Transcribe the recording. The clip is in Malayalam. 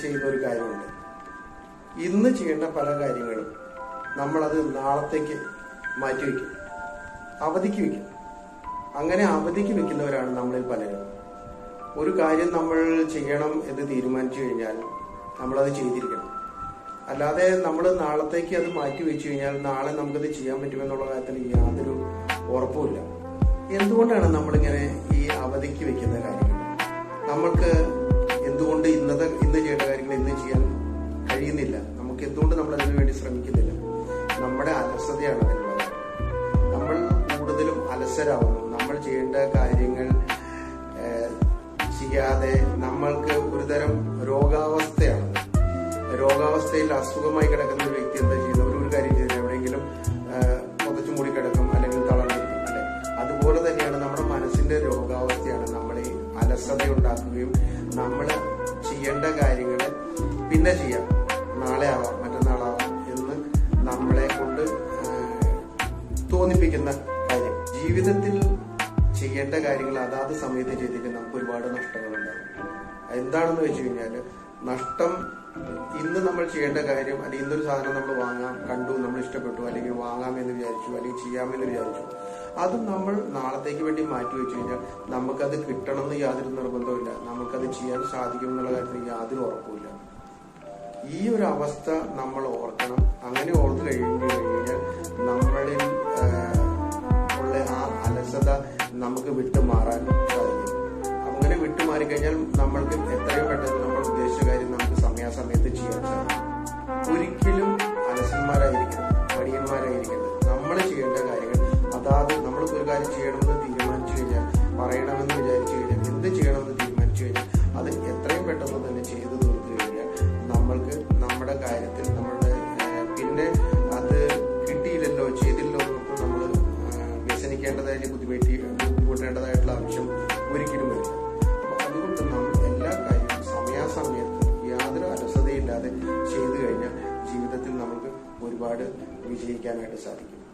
ചെയ്യുന്ന ഒരു കാര്യമുണ്ട്. ഇന്ന് ചെയ്യേണ്ട പല കാര്യങ്ങളും നമ്മളത് നാളത്തേക്ക് മാറ്റിവെക്കും അവധിക്ക് വെക്കും അങ്ങനെ അവധിക്ക് വെക്കുന്നവരാണ് നമ്മളിൽ പലരും. ഒരു കാര്യം നമ്മൾ ചെയ്യണം എന്ന് തീരുമാനിച്ചു കഴിഞ്ഞാൽ നമ്മളത് ചെയ്തിരിക്കണം. അല്ലാതെ നമ്മൾ നാളത്തേക്ക് അത് മാറ്റി വെച്ചു കഴിഞ്ഞാൽ നാളെ നമുക്കത് ചെയ്യാൻ പറ്റുമെന്നുള്ള കാര്യത്തിൽ യാതൊരു ഉറപ്പുമില്ല. എന്തുകൊണ്ടാണ് നമ്മളിങ്ങനെ ഈ അലസരാവുന്നു നമ്മൾ ചെയ്യേണ്ട കാര്യങ്ങൾ ചെയ്യാതെ നമ്മൾക്ക് ഒരുതരം രോഗാവസ്ഥയാണ്. രോഗാവസ്ഥയിൽ അസുഖമായി കിടക്കുന്ന വ്യക്തി എന്താ ചെയ്യുന്നത്? ഒരു ഒരു കാര്യം ചെയ്തില്ല എവിടെയെങ്കിലും പുതച്ചു മൂടി കിടക്കും അല്ലെങ്കിൽ തളർന്നിരിക്കും അല്ലെ? അതുപോലെ തന്നെയാണ് നമ്മുടെ മനസ്സിന്റെ രോഗാവസ്ഥയാണ്. നമ്മളെ അലസത ഉണ്ടാക്കുകയും നമ്മൾ ചെയ്യേണ്ട കാര്യങ്ങൾ പിന്നെ ചെയ്യാം. നാളെ ആവാം മറ്റന്നാളാവാം എന്ന് നമ്മളെ കൊണ്ട് തോന്നിപ്പിക്കുന്ന ജീവിതത്തിൽ ചെയ്യേണ്ട കാര്യങ്ങൾ അതാത് സമയത്ത് ചെയ്തിട്ട് നമുക്ക് ഒരുപാട് നഷ്ടങ്ങളുണ്ടാകും. എന്താണെന്ന് വെച്ച് കഴിഞ്ഞാൽ നഷ്ടം ഇന്ന് നമ്മൾ ചെയ്യേണ്ട കാര്യം അല്ലെങ്കിൽ ഇന്നൊരു സാധനം നമ്മൾ വാങ്ങാം കണ്ടു നമ്മൾ ഇഷ്ടപ്പെട്ടു അല്ലെങ്കിൽ വാങ്ങാമെന്ന് വിചാരിച്ചു അല്ലെങ്കിൽ ചെയ്യാമെന്ന് വിചാരിച്ചു. അത് നമ്മൾ നാളത്തേക്ക് വേണ്ടി മാറ്റി വെച്ച് കഴിഞ്ഞാൽ നമുക്കത് കിട്ടണമെന്ന് യാതൊരു നിർബന്ധമില്ല നമുക്കത് ചെയ്യാൻ സാധിക്കും എന്നുള്ള കാര്യത്തിൽ യാതൊരു ഉറപ്പുമില്ല. ഈ ഒരു അവസ്ഥ നമ്മൾ ഓർക്കണം. അങ്ങനെ നമുക്ക് വിട്ടുമാറാൻ സാധിക്കും. അങ്ങനെ വിട്ടുമാറിക്കഴിഞ്ഞാൽ നമ്മൾക്ക് എത്രയും പെട്ടെന്ന് നമ്മൾ വിജയിക്കാനായിട്ട് സാധിക്കും